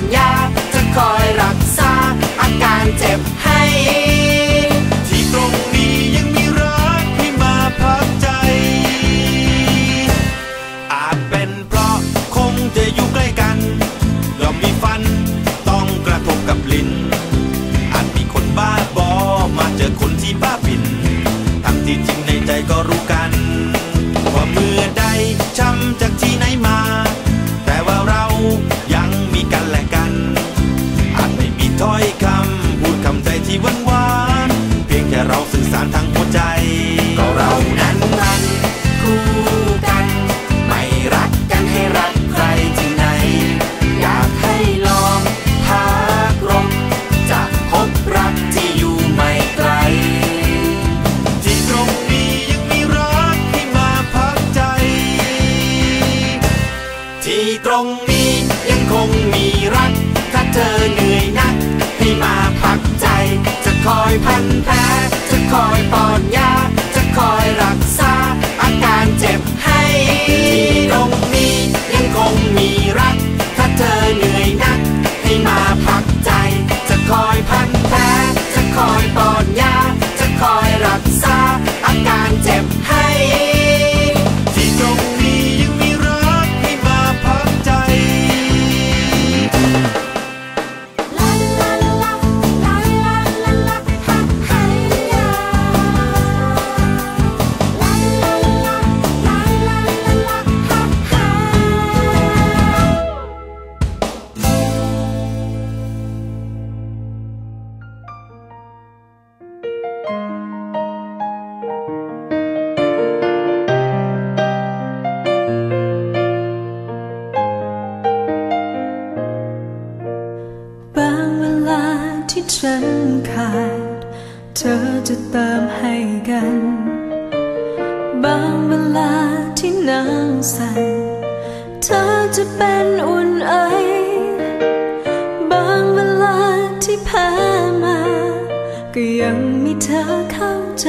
ญญาจะคอยรักษาอาการเจ็บให้ งนี้ยังคงมีรัก ถ้าเธอเหนื่อยนัก ให้มาพักใจ จะคอยพันแผลจะคอยปอนยา ฉันขาด เธอจะเติมให้กัน บางเวลาที่นางสั่น เธอจะเป็นอุ่นไอบางเวลาที่แพ้มา ก็ยังมีเธอเข้าใจ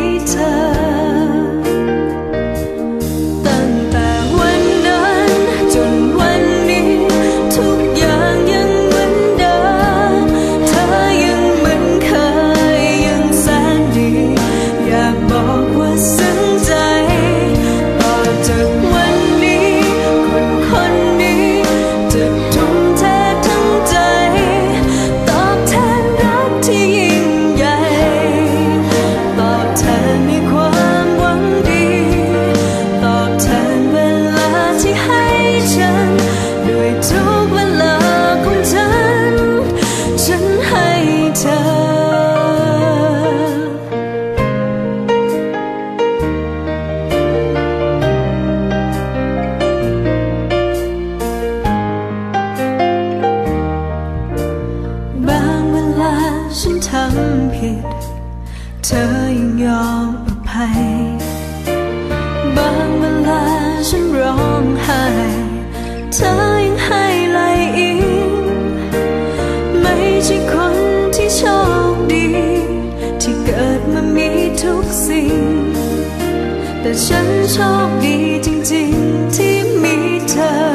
ฉันโชคดีจริง ๆ ที่มีเธอ